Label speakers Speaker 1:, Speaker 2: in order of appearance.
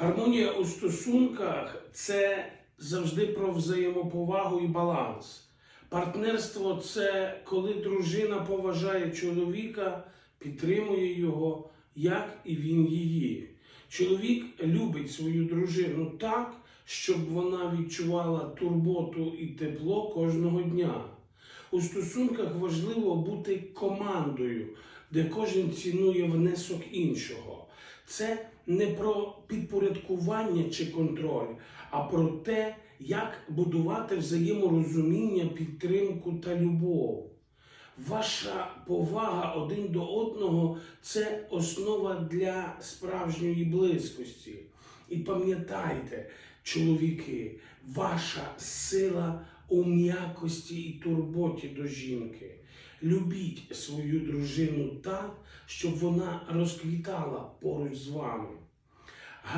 Speaker 1: Гармонія у стосунках це завжди про взаємоповагу і баланс. Партнерство це коли дружина поважає чоловіка, підтримує його, як і він її. Чоловік любить свою дружину так, щоб вона відчувала турботу і тепло кожного дня. У стосунках важливо бути командою, де кожен цінує внесок іншого. Це не про підпорядкування чи контроль, а про те, як будувати взаєморозуміння, підтримку та любов. Ваша повага один до одного це основа для справжньої близькості. І пам'ятайте, чоловіки, ваша сила у м'якості і турботі до жінки. Любіть свою дружину так, щоб вона розквітала поруч з вами.